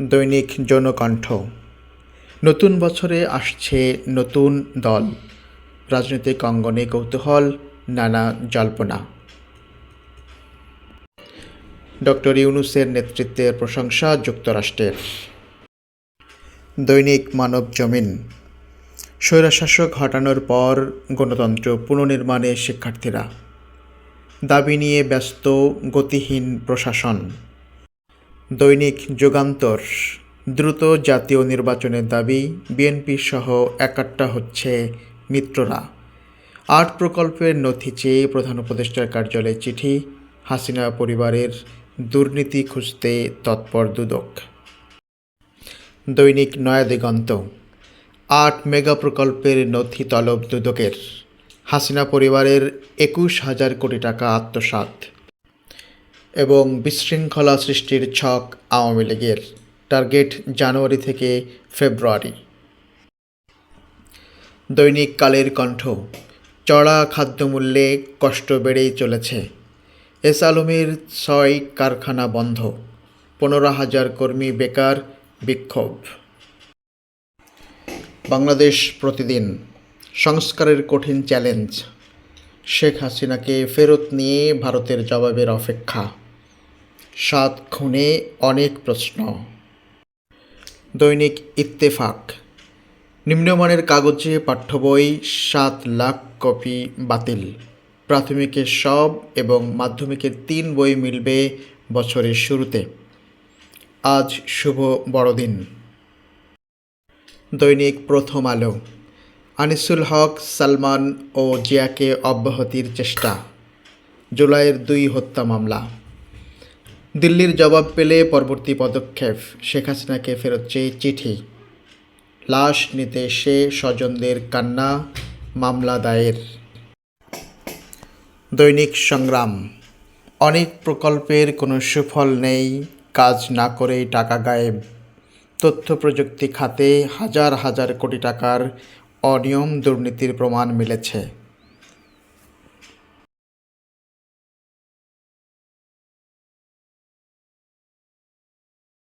দৈনিক জনকণ্ঠ। নতুন বছরে আসছে নতুন দল। রাজনৈতিক অঙ্গনে কৌতূহল, নানা জল্পনা। ডক্টর ইউনুসের নেতৃত্বের প্রশংসা যুক্তরাষ্ট্রের। দৈনিক মানব জমিন। স্বৈরশাসক হটানোর পর গণতন্ত্র পুনর্নির্মাণে শিক্ষার্থীরা। দাবি নিয়ে ব্যস্ত গতিহীন প্রশাসন। দৈনিক যুগান্তর। দ্রুত জাতীয় নির্বাচনের দাবি বিএনপি সহ একাট্টা হচ্ছে মিত্ররা। আট প্রকল্পের নথি চেয়ে প্রধান উপদেষ্টার কার্যালয়ে চিঠি। হাসিনা পরিবারের দুর্নীতি খুঁজতে তৎপর দুদক। দৈনিক নয়া দিগন্ত আট মেগা প্রকল্পের নথি তলব দুদকের। হাসিনা পরিবারের একুশ হাজার কোটি টাকা আত্মসাৎ। এবং বিশৃঙ্খলা সৃষ্টির ছক আওয়ামী লীগের। টার্গেট জানুয়ারি থেকে ফেব্রুয়ারি। দৈনিক কালের কণ্ঠ। চড়া খাদ্যমূল্যে কষ্ট বেড়েই চলেছে। এস আলমের ছয় কারখানা বন্ধ। পনেরো হাজার কর্মী বেকার, বিক্ষোভ। বাংলাদেশ প্রতিদিন। সংস্কারের কঠিন চ্যালেঞ্জ। শেখ হাসিনাকে ফেরত নিয়ে ভারতের জবাবের অপেক্ষা। সাত খুনে অনেক প্রশ্ন। দৈনিক ইত্তেফাক। নিম্নমানের কাগজে পাঠ্য বই, সাত লাখ কপি বাতিল। প্রাথমিকের সব এবং মাধ্যমিকের তিন বই মিলবে বছরের শুরুতে। আজ শুভ বড়দিন। দৈনিক প্রথম আলো। আনিসুল হক, সালমান ও জিয়াকে অব্যাহতির চেষ্টা। জুলাইয়ের দুই হত্যা মামলা। দিল্লির জবাব পেলে পরবর্তী পদক্ষেপ। শেখ হাসিনাকে ফেরত চেয়ে চিঠি। লাশ নিতে এসে স্বজনদের কান্না, মামলা দায়ের। দৈনিক সংগ্রাম। অনেক প্রকল্পের কোনো সুফল নেই, কাজ না করেই টাকা গায়েব। তথ্য প্রযুক্তি খাতে হাজার হাজার কোটি টাকার অনিয়ম দুর্নীতির প্রমাণ মিলেছে।